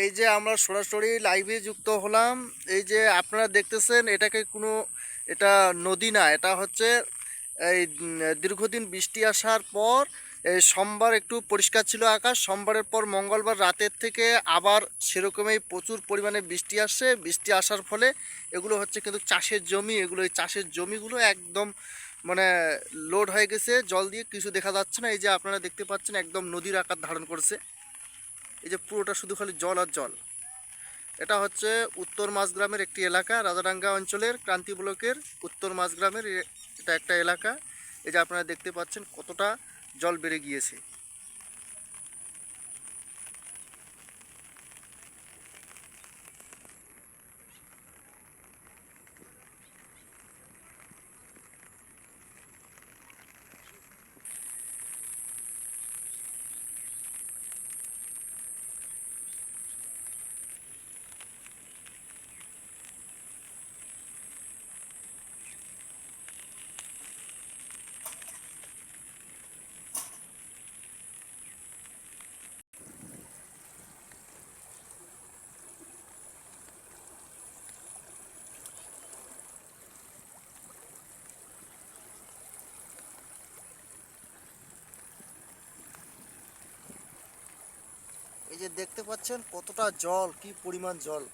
এই যে আমরা সরাসরি লাইভে যুক্ত হলাম, এই যে আপনারা দেখতেছেন এটাকে কোনো, এটা নদী না, এটা হচ্ছে এই দীর্ঘদিন বৃষ্টি আসার পর, এই সোমবার একটু পরিষ্কার ছিল আকাশ, সোমবারের পর মঙ্গলবার রাতের থেকে আবার সেরকমই প্রচুর পরিমাণে বৃষ্টি আসছে। বৃষ্টি আসার ফলে এগুলো হচ্ছে কিন্তু চাষের জমি, এগুলো এই চাষের জমিগুলো একদম মানে লোড হয়ে গেছে, জল দিয়ে কিছু দেখা যাচ্ছে না। এই যে আপনারা দেখতে পাচ্ছেন একদম নদীর আকার ধারণ করছে। এই যে পুরোটা শুধু খালি জল আর জল। এটা হচ্ছে উত্তর মাঝগ্রামের একটি এলাকা, রাজাডাঙ্গা অঞ্চলের ক্রান্তি ব্লকের উত্তর মাঝগ্রামের এটা একটা এলাকা। এই যে আপনারা দেখতে পাচ্ছেন কতটা জল বেড়ে গিয়েছে। যে দেখতে পাচ্ছেন কতটা জল কি পরিমাণ জল।